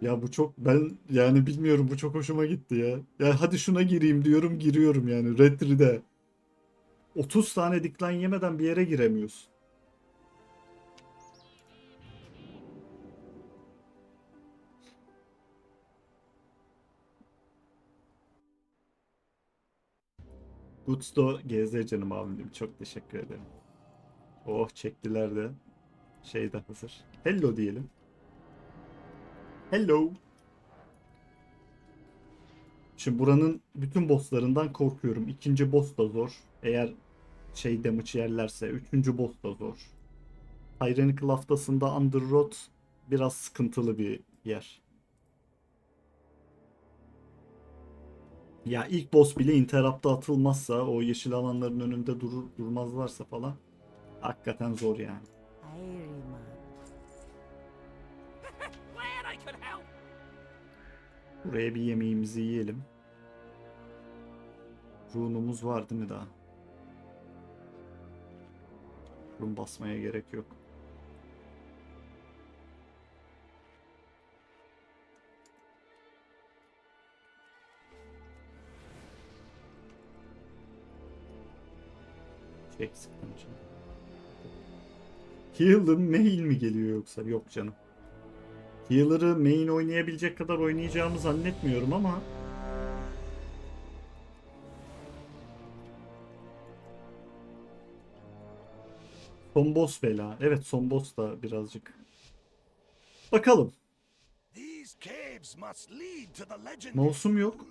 Ya bu çok ben yani bilmiyorum bu çok hoşuma gitti ya. Ya hadi şuna gireyim diyorum giriyorum yani Retri'de. 30 tane decline yemeden bir yere giremiyorsun. Gusto GZ canım abim çok teşekkür ederim. Oh çektiler de. Şey de hazır. Hello diyelim. Hello. Şimdi buranın bütün bosslarından korkuyorum. İkinci boss da zor. Eğer şey damage yerlerse. Üçüncü boss da zor. Tyrannical haftasında Underroad biraz sıkıntılı bir yer. Ya ilk boss bile interrupt'a atılmazsa o yeşil alanların önünde durur durmazlarsa falan hakikaten zor yani. Buraya bir yemeğimizi yiyelim. Runumuz var değil mi daha? Run basmaya gerek yok. Çek sıkıntı. Healer main mi geliyor yoksa? Yok canım. Healer'ı main oynayabilecek kadar oynayacağımı zannetmiyorum ama Son boss bela. Evet son boss da birazcık. Bakalım. Mouse'um yok.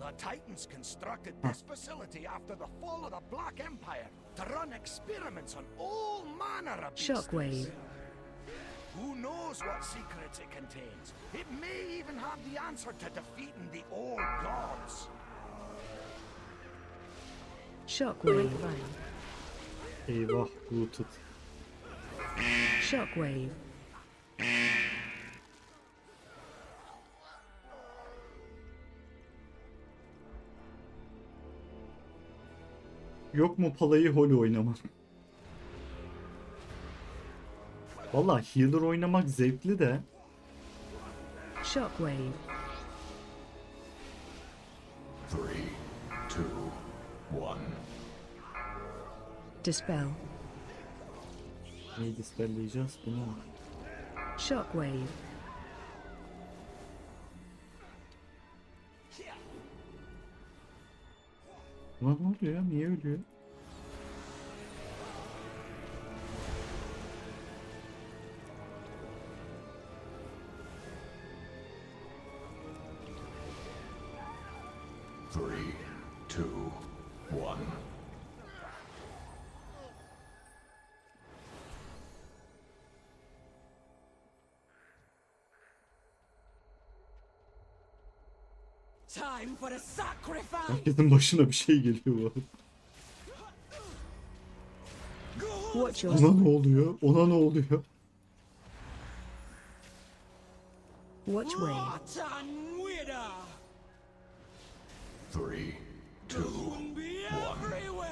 The Titans constructed this facility after the fall of the Black Empire to run experiments on all manner of beasts. Shockwave. Who knows what secrets it contains? It may even have the answer to defeating the old gods. Shockwave. Eyvah rooted. Shockwave. Yok mu palayı hol oynamak? Valla healer oynamak zevkli de Shockwave. Three, two, one. Dispel. neyi dispelleyeceğiz bunu? Shockwave. Lan ne oluyor ya? Niye ölüyor? Herkesin başına bir şey geliyor bu arada. Ona ne oluyor? Ona ne oluyor? Rotten wither. Three, two, everywhere.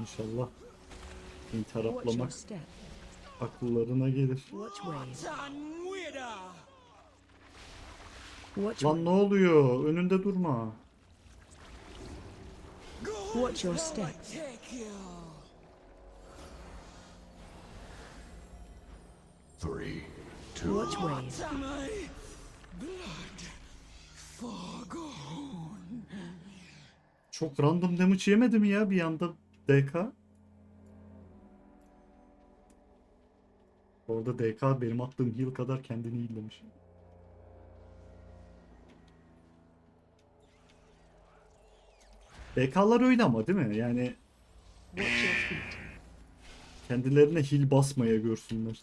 İnşallah Watch your interaplamak step. Akıllarına gelir. Lan ne oluyor? Önünde durma. Watch your step. Three, two, Watch gone. Çok random damage yemedi mi ya bir anda DK? Orada DK benim attığım heal kadar kendini heal'lemiş. DK'lar öyle ama değil mi? Yani kendilerine heal basmaya görsünler.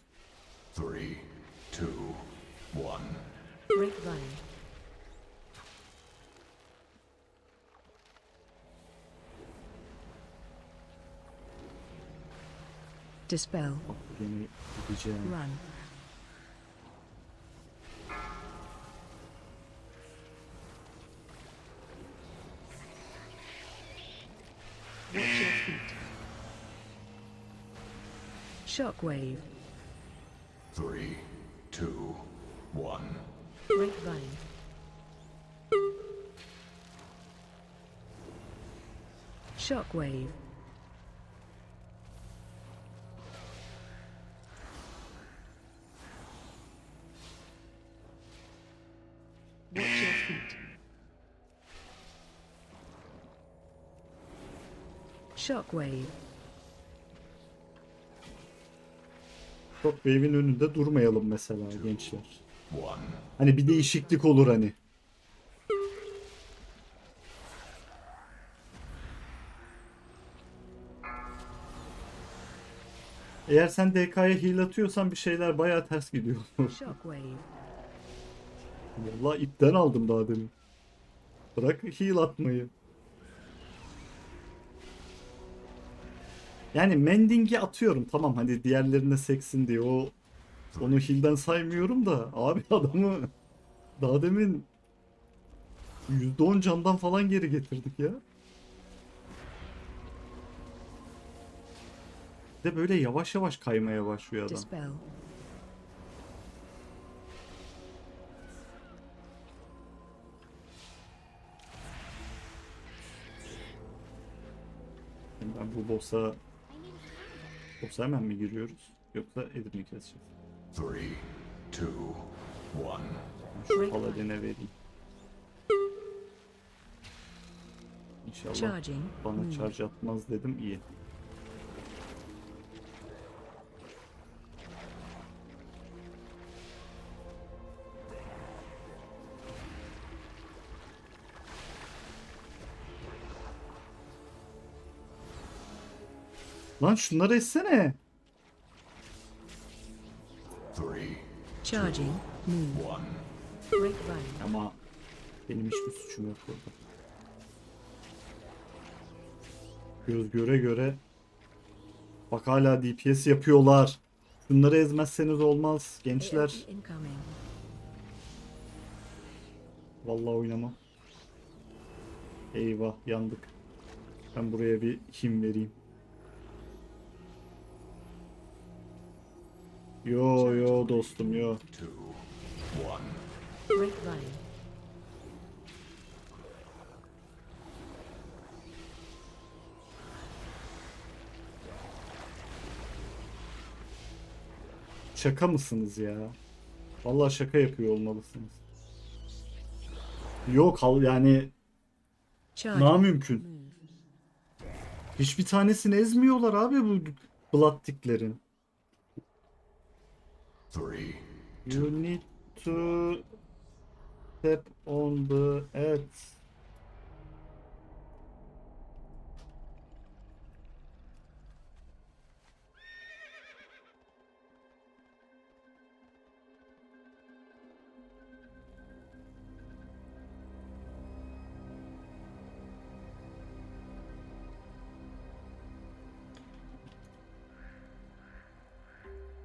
3, 2, 1. Dispel. Run. Shockwave. Three, two, one. Grapevine. Shockwave. Shockwave. Shockwave'in önünde durmayalım mesela gençler. Hani bir değişiklik olur hani. Eğer sen DK'ya heal atıyorsan bir şeyler bayağı ters gidiyor. Vallahi ipten aldım daha demin. Bırak heal atmayı. Yani mending'i atıyorum tamam hani diğerlerine seksin diye o onu heal'den saymıyorum da abi adamı daha demin %10 candan falan geri getirdik ya. Bir de böyle yavaş yavaş kaymaya başlıyor adam. Dispel. Ben bu boss'a boss'a hemen mi giriyoruz? Yoksa Edip mi keseceğiz? Three, two, one. Şu paladine vereyim. İnşallah Charging. bana Move. charge atmaz dedim iyi. Lan şunları etsene. Charging. One. Ama benim hiçbir suçum yok burada. Göz göre göre Bak hala DPS yapıyorlar. Bunları ezmezseniz olmaz gençler. Vallahi oynamam. Eyvah yandık. Ben buraya bir him vereyim. Yo yo dostum yo. Şaka mısınız ya? Vallahi şaka yapıyor olmalısınız. Yok hal yani na mümkün. Hiçbir tanesini ezmiyorlar abi bu Blood Tick'lerin. Three, You need to step on the edge.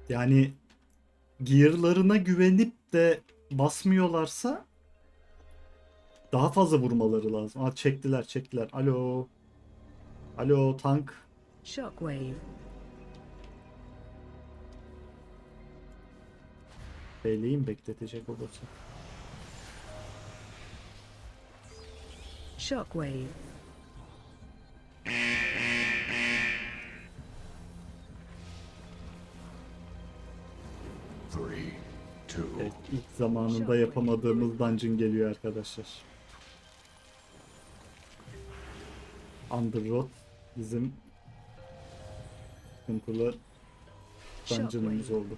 Yani gearlarına güvenip de basmıyorlarsa daha fazla vurmaları lazım. Aa çektiler çektiler. Alo. Alo tank. Shockwave. Beyleyin bekletecek o boss'u. Shockwave. Evet, ilk zamanında yapamadığımız dungeon geliyor arkadaşlar. Underrot bizim sıkıntılı dungeon'ımız oldu.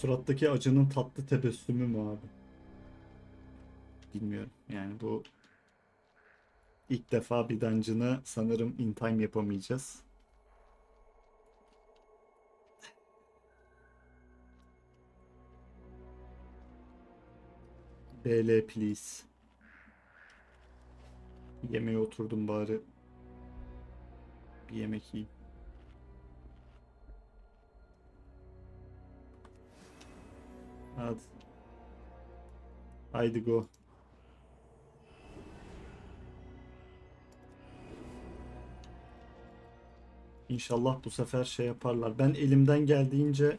Surattaki acının tatlı tebessümü mü abi? Bilmiyorum. Yani bu ilk defa bir dungeon'ı sanırım in time yapamayacağız. BL please. Yemeğe oturdum bari. Bir yemek yiyeyim. Hadi. Haydi go. İnşallah bu sefer şey yaparlar. Ben elimden geldiğince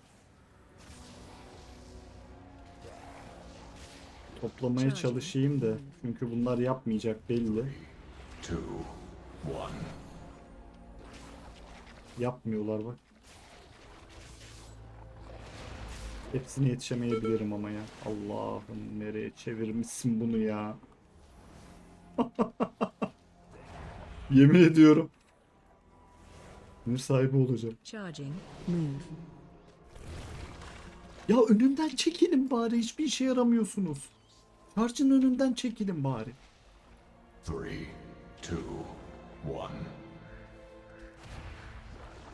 toplamaya çalışayım da çünkü bunlar yapmayacak belli. Yapmıyorlar bak. Hepsine yetişemeyebilirim ama ya. Allah'ım nereye çevirmişsin bunu ya. Yemin ediyorum. Sinir sahibi olacağım. Charging. Move. Ya önümden çekilin bari hiçbir işe yaramıyorsunuz. Charge'ın önünden çekilin bari. Three, two, one.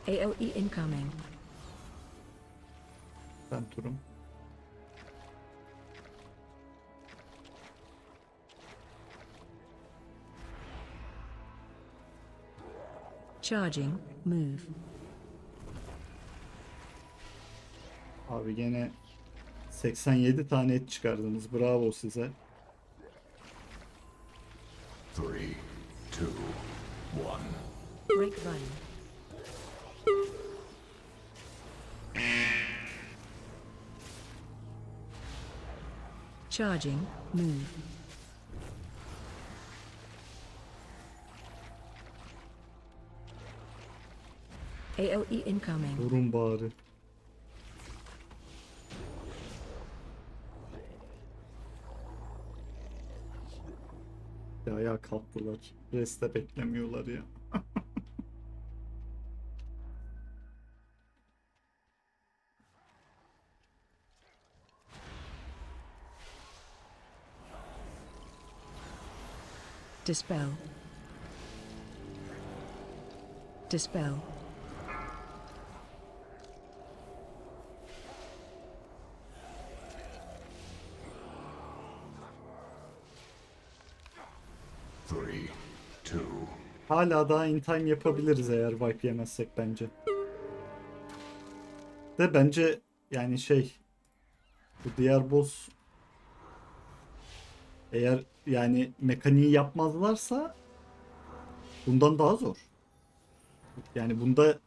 AOE incoming. Ben turum. Charging. Move. Abi gene 87 tane et çıkardınız. Bravo size. Three, two, one. Break vine. Charging. Move. AOE incoming. Vurun bari. Ya ayağa kalktılar. Reste beklemiyorlar ya. Dispel. Dispel. Three, two, Hala daha in time yapabiliriz eğer wipe yemezsek bence. De bence yani şey bu diğer boss eğer yani mekaniği yapmazlarsa bundan daha zor. Yani bunda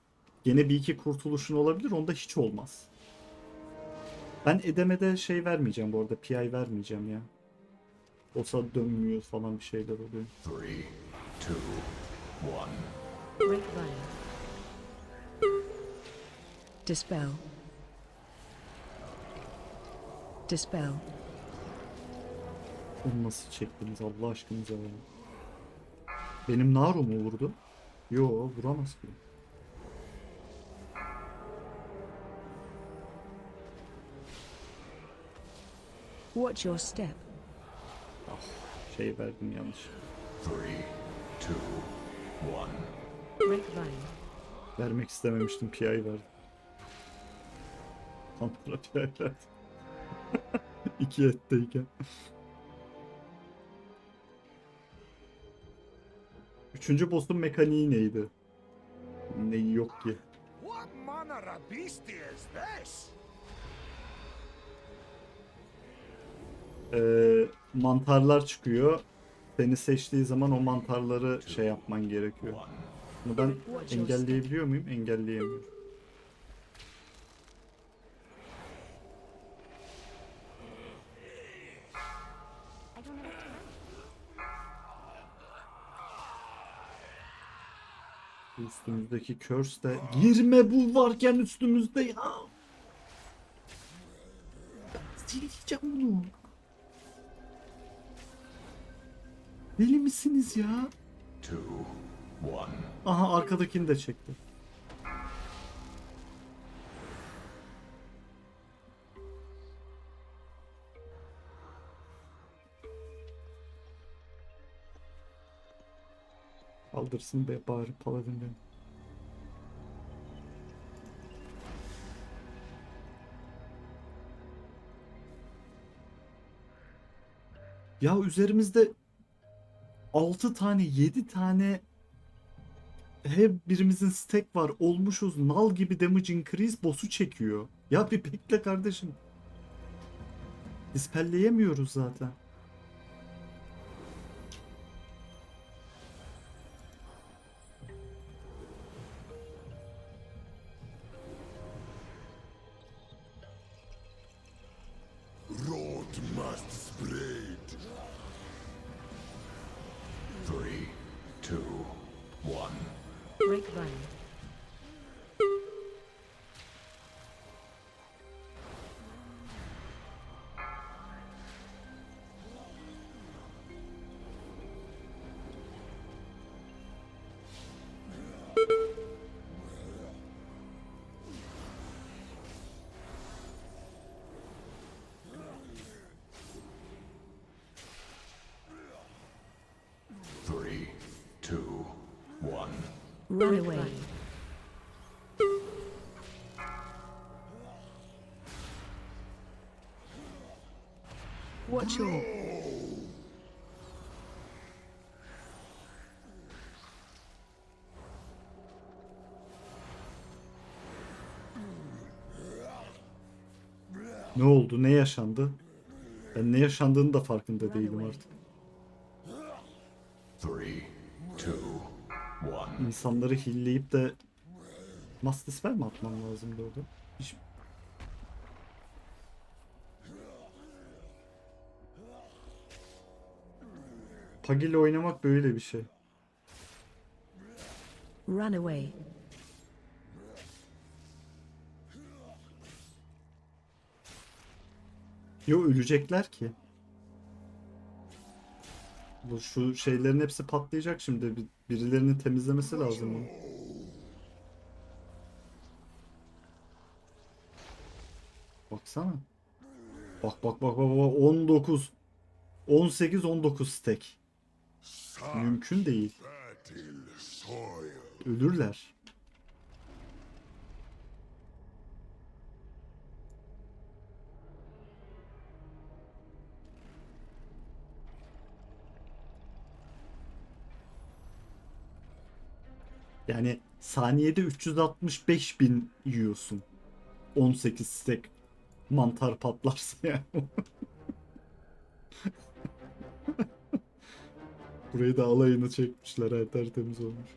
gene bir iki kurtuluşun olabilir. Onda hiç olmaz. Ben Edeme'de şey vermeyeceğim bu arada. PI vermeyeceğim ya. Olsa dönmüyor falan bir şeyler oluyor. three, two, one. Break vine. Dispel. Dispel. Onu nasıl çektiniz Allah aşkınıza ya. Benim Naru mu vurdu? Yo vuramaz ki. Watch your step. Şey verdim yanlış. Three, two, one. Vermek istememiştim PI verdim. Kontra PI verdim. İki etteyken. Üçüncü boss'un mekaniği neydi? Neyi yok ki? Ee, mantarlar çıkıyor. Seni seçtiği zaman o mantarları şey yapman gerekiyor. Bunu ben engelleyebiliyor muyum? Engelleyemiyorum. Üstümüzdeki curse de girme bu varken üstümüzde ya. Sileceğim bunu. Deli misiniz ya? Two, one. Aha arkadakini de çekti. Kaldırsın be bari paladin Ya üzerimizde 6 tane 7 tane her birimizin stack var. Olmuşuz nal gibi damage increase boss'u çekiyor. Ya bir bekle kardeşim. Dispelleyemiyoruz zaten. Run away. Watch your Ne oldu? Ne yaşandı? Ben ne yaşandığını da farkında değilim artık. İnsanları hilleyip de Must Dispel mi atmam lazımdı orada? Hiç... Pagi ile oynamak böyle bir şey. run away. Yo ölecekler ki. Bu şu şeylerin hepsi patlayacak şimdi. Bir- Birilerinin temizlemesi lazım onu. Baksana. Bak bak bak bak bak 19 18 19 stack. Mümkün değil. Ölürler. Yani saniyede 365 bin yiyorsun. 18 stack mantar patlarsa yani. Burayı da alayını çekmişler ha tertemiz olmuş.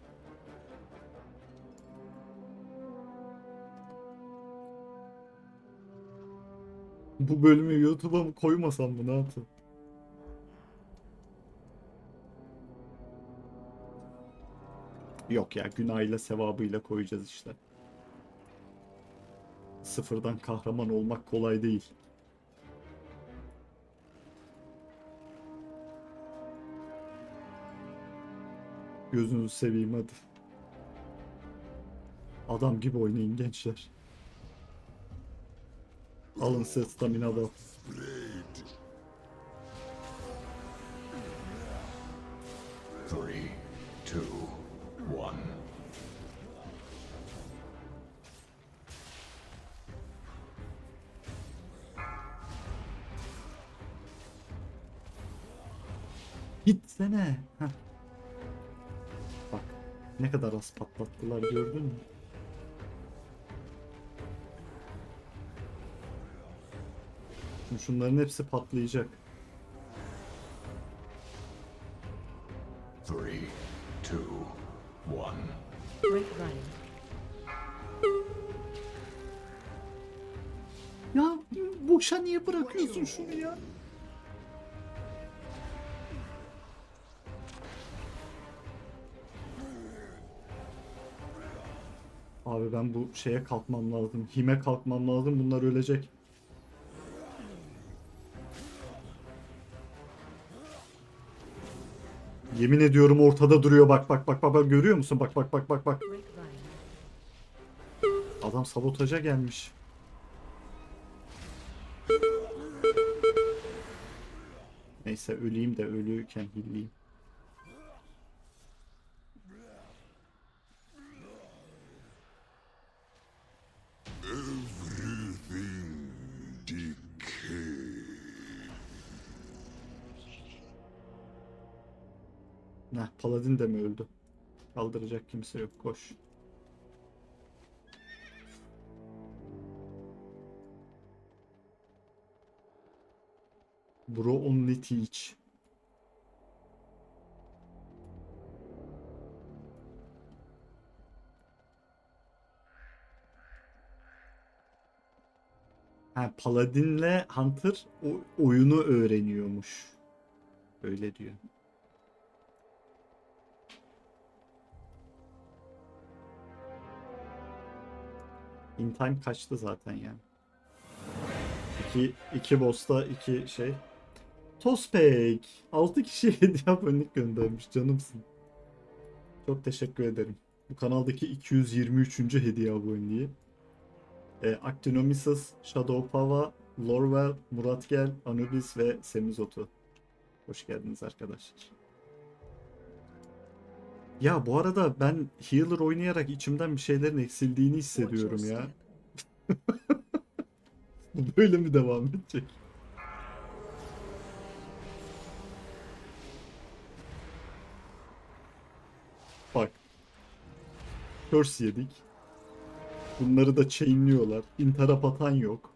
Bu bölümü YouTube'a mı koymasam mı ne yapsam? Yok ya günahıyla sevabıyla koyacağız işte. Sıfırdan kahraman olmak kolay değil. Gözünüzü seveyim hadi. Adam gibi oynayın gençler. Alın size stamina da. Gitsene. Heh. Bak ne kadar az patlattılar gördün mü? Şimdi şunların hepsi patlayacak. Three, two, one. Ya boşa niye bırakıyorsun şunu ya? Abi ben bu şeye kalkmam lazım. Hime kalkmam lazım. Bunlar ölecek. Yemin ediyorum ortada duruyor. Bak bak bak bak bak görüyor musun? Bak bak bak bak bak. Adam sabotaja gelmiş. Neyse öleyim de ölüyken hilleyim. Nah, Paladin de mi öldü? Kaldıracak kimse yok. Koş. Bro only teach. Ha, Paladin'le Hunter o oyunu öğreniyormuş. Öyle diyor. In time kaçtı zaten yani. İki, iki boss'ta iki şey. Tospek. 6 kişiye hediye abonelik göndermiş canımsın. Çok teşekkür ederim. Bu kanaldaki 223. hediye aboneliği. E, Actinomisus, Shadowpava, Lorwell, Muratgel, Anubis ve Semizotu. Hoş geldiniz arkadaşlar. Ya bu arada ben healer oynayarak içimden bir şeylerin eksildiğini hissediyorum ya. böyle mi devam edecek? Bak. Curse yedik. Bunları da chainliyorlar. İntarap atan yok.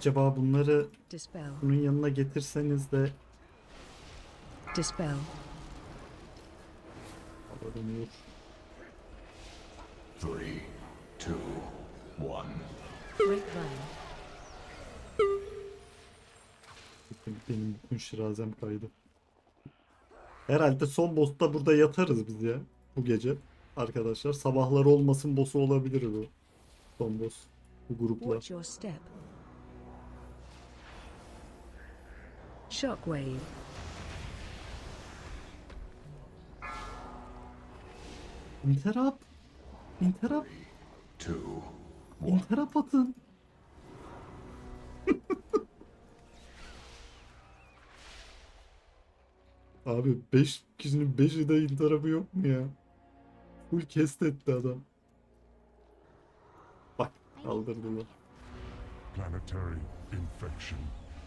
Acaba bunları Dispel. bunun yanına getirseniz de Dispel. alınıyor. Three, two, one. Grapevine. Benim, benim bütün şirazem kaydı. Herhalde son boss'ta burada yatarız biz ya. Bu gece. Arkadaşlar sabahlar olmasın boss'u olabilir bu. Son boss. Bu grupla. Watch your step. Shockwave. İnterap. İnterap. Two, İnterap atın. Abi 5 kişinin 5'i de interapı yok mu ya? Full kest etti adam. Bak kaldırdılar. Planetary infection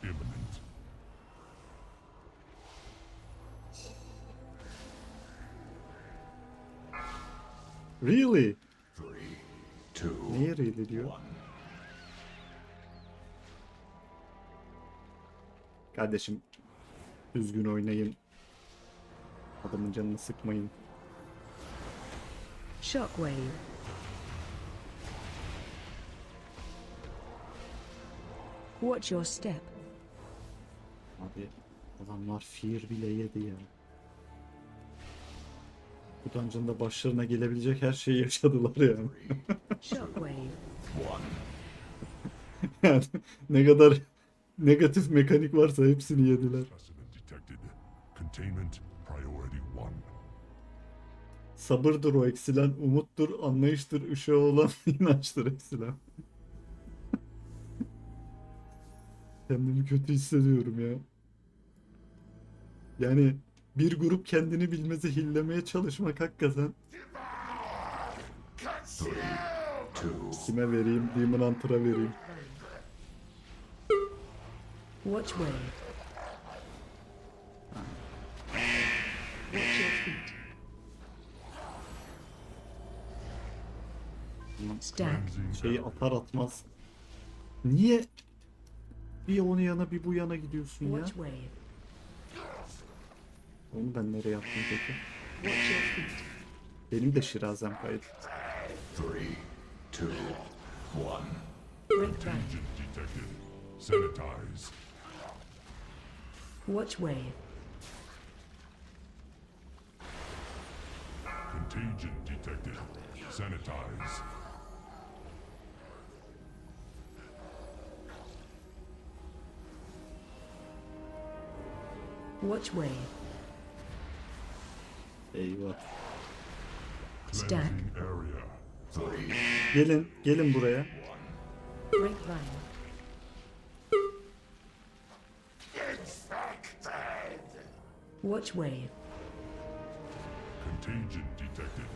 imminent. Really? three, two, Niye really diyor? one. Kardeşim düzgün oynayın. Adamın canını sıkmayın. Shockwave. Watch your step. Abi adamlar fear bile yedi ya. Bu dungeon'da başlarına gelebilecek her şeyi yaşadılar yani. Yani ne kadar negatif mekanik varsa hepsini yediler. Sabırdır o eksilen, umuttur, anlayıştır, ışığı olan inançtır eksilen. Kendimi kötü hissediyorum ya. Yani bir grup kendini bilmezi hillemeye çalışmak hakikaten kime vereyim? Demon Hunter'a vereyim. Watch wave. Watch your feet. Stack. Şeyi atar atmaz. Niye bir onu yana bir bu yana gidiyorsun ya? Onu ben nereye yaptım peki? Benim de şirazem kaydı. three, two, one. Grapevine. agent detected. Sanitize. Watch wave. Contagion detected. Sanitize. Watch wave. Eyvah. Stack. Gelin, gelin buraya. Grapevine. Watch wave. Contagion detected.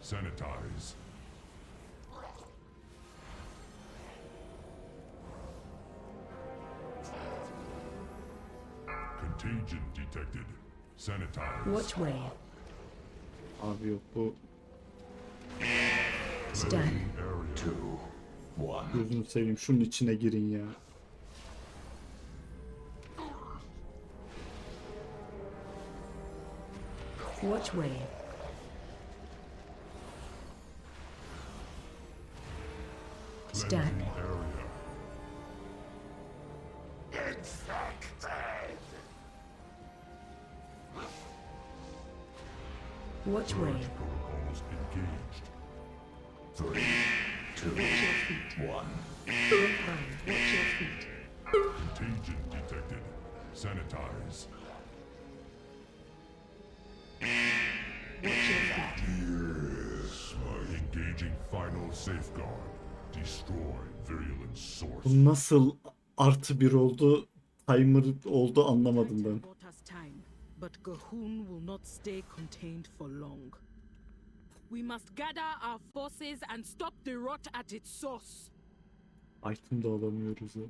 Sanitize. Contagion detected. Sanitize. Watch wave. Abi yok bu gözünü seveyim şunun içine girin ya. Watch wave. Stun. Wave. Protocols engaged. Three. Two. Watch your feet. One. Grapevine. Watch your feet. Contagion detected. Sanitize. Watch your feet. Engaging final safeguard. Destroy virulent source. Bu nasıl artı bir oldu, timer oldu anlamadım ben. But Gahun will not stay contained for long. We must gather our forces and stop the rot at its source. Item da alamıyoruz ya.